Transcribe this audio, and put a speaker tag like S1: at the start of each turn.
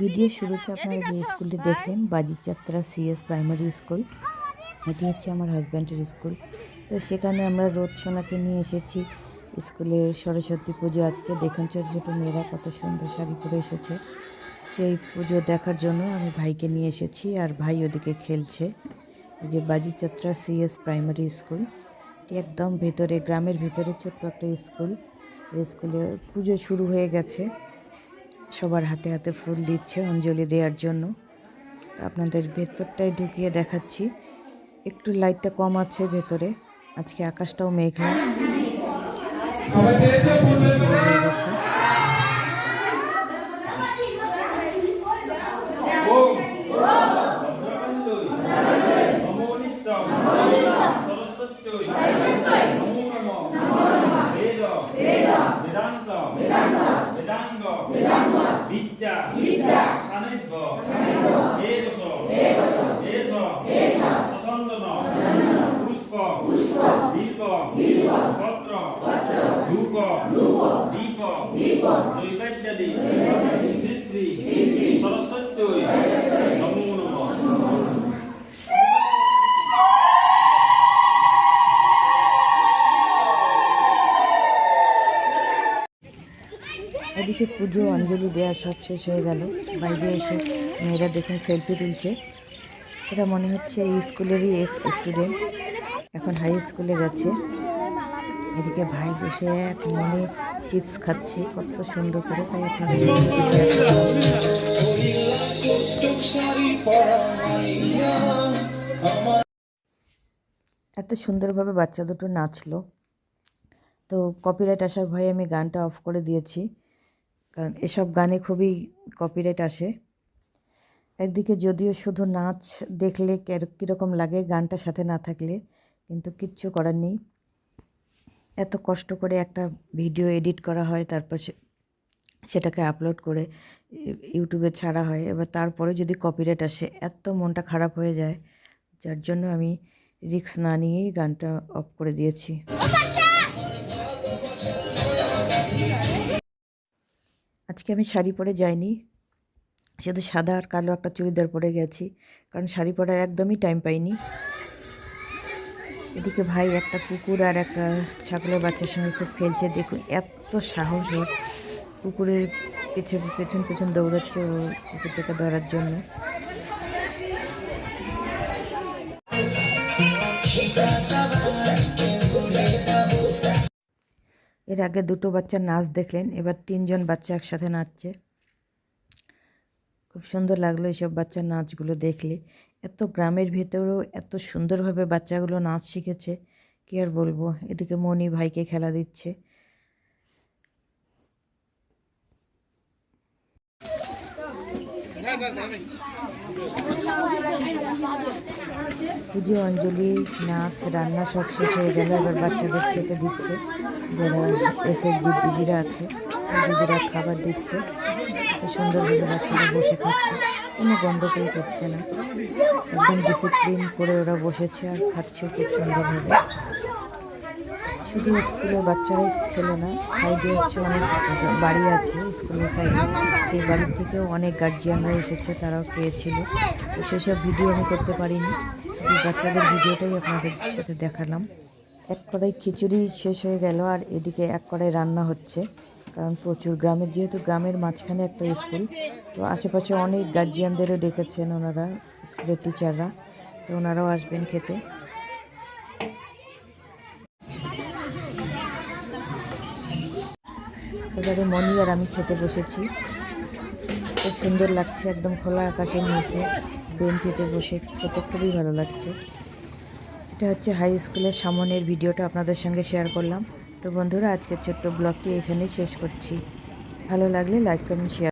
S1: Video শুরুতে আপনারা যে স্কুলটি দেখলেন, বাজিচাত্রা সিএস প্রাইমারি স্কুল এটি হচ্ছে আমার হাজব্যান্ডের স্কুল। তো সেখানে আমরা রোদ সোনাকে নিয়ে এসেছি স্কুলে সরস্বতী পুজো আজকে। দেখুন ছোটো ছোটো মেয়েরা কত সুন্দর শাড়ি পরে এসেছে। সেই পুজো দেখার জন্য আমি ভাইকে নিয়ে এসেছি আর ভাই ওদিকে খেলছে। যে বাজিচাত্রা সিএস প্রাইমারি স্কুল এটি একদম ভেতরে, গ্রামের ভেতরে ছোট্ট একটা স্কুল। এই স্কুলে পুজো শুরু হয়ে গেছে। সবার হাতে হাতে ফুল দিচ্ছে অঞ্জলি দেওয়ার জন্য। আপনাদের ভেতরটাই ঢুকিয়ে দেখাচ্ছি। একটু লাইটটা কম আছে ভেতরে। আজকে আকাশটাও মেঘলা হয়ে গেছে।
S2: বেদান্ত বেদাঙ্গ বিদ্যা সানিধ্য। S S সচন্দন। পুষ্প। দীপ। পত্র। ধূপ। দীপ। নৈবেদ্যাদি। শ্রী শ্রী সরস্বতী।
S1: এদিকে পুজো, অঞ্জলি দেওয়া সব শেষ হয়ে গেল। বাইরে এসে মেয়েরা দেখুন সেলফি তুলছে। এটা মনে হচ্ছে এই স্কুলেরই এক্স স্টুডেন্ট এখন হাই স্কুলে গেছে। এদিকে ভাই বসে এক মনে চিপস খাচ্ছে, কত সুন্দর করে তাই করলাম। এত সুন্দরভাবে বাচ্চা দুটো নাচলো। তো কপিরাইট আসার ভয়ে আমি গানটা অফ করে দিয়েছি। কারণ এসব গানে খুবই কপিরাইট আসে। একদিকে যদিও শুধু নাচ দেখলে কীরকম লাগে গানটা সাথে না থাকলে, কিন্তু কিচ্ছু করার নেই। এত কষ্ট করে একটা ভিডিও এডিট করা হয়, তারপর সেটাকে আপলোড করে ইউটিউবে ছাড়া হয়, এবার তারপরে যদি কপিরাইট আসে, এত মনটা খারাপ হয়ে যায়, যার জন্য আমি রিস্ক না নিয়েই গানটা অফ করে দিয়েছি। আজকে আমি শাড়ি পরে যাইনি। শুধু সাদা আর কালো একটা চুড়িদার পরে গেছি, কারণ শাড়ি পরার একদমই টাইম পাইনি। এদিকে ভাই একটা কুকুর আর একটা ছাগলের বাচ্চার সঙ্গে খুব খেলছে। দেখুন, এত সাহস ওর। কুকুরের পেছন পেছন পেছন দৌড়াচ্ছে ও কুকুরটাকে ধরার জন্য। এর আগে দুটো বাচ্চা নাচ দেখলেন, এবার তিনজন বাচ্চা একসাথে নাচছে। খুব সুন্দর লাগল এইসব বাচ্চার নাচগুলো দেখলে। এত গ্রামের ভেতরেও এত সুন্দরভাবে বাচ্চাগুলো নাচ শিখেছে, কি আর বলব? এদিকে মনি ভাইকে খেলা দিচ্ছে। পুজো অঞ্জলি, নাচ, রান্না সব শেষ হয়ে গেল। এবার বাচ্চাদের খেতে দিচ্ছে। যারা এসে যে দিদিরা আছে, দিদিরা খাবার দিচ্ছে। সুন্দরভাবে বাচ্চারা বসে খাচ্ছে। কোনো গণ্ডগোল করছে না। একদম ডিসিপ্লিন করে ওরা বসেছে আর খাচ্ছে খুব সুন্দরভাবে। শুধু স্কুলের বাচ্চারাই খেলো না সাইডে হচ্ছে অনেক বাড়ি আছে স্কুলের সাইডে সেই বাড়ির থেকেও অনেক গার্জিয়ানরা এসেছে, তারাও খেয়েছিল। তো সেসব ভিডিও আমি করতে পারিনি। শুধু বাচ্চাদের ভিডিওটাই আপনাদের সাথে দেখালাম। এক কড়াই খিচুড়ি শেষ হয়ে গেল, আর এদিকে এক কড়াই রান্না হচ্ছে, কারণ প্রচুর গ্রামের, যেহেতু গ্রামের মাঝখানে একটা স্কুল, তো আশেপাশে অনেক গার্জিয়ানদেরও ডেকেছেন ওনারা, স্কুলের টিচাররা তো ওনারাও আসবেন খেতে। এবারে মনি আর আমি খেতে বসেছি। খুব সুন্দর লাগছে, একদম খোলা আকাশের নিচে বেঞ্চিতে বসে খেতে খুবই ভালো লাগছে। এটা হচ্ছে হাই স্কুলের সামনের ভিডিওটা আপনাদের সঙ্গে শেয়ার করলাম। তো বন্ধুরা, আজকের ছোট্ট ব্লগটি এখানেই শেষ করছি। ভালো লাগলে লাইক কমেন্ট শেয়ার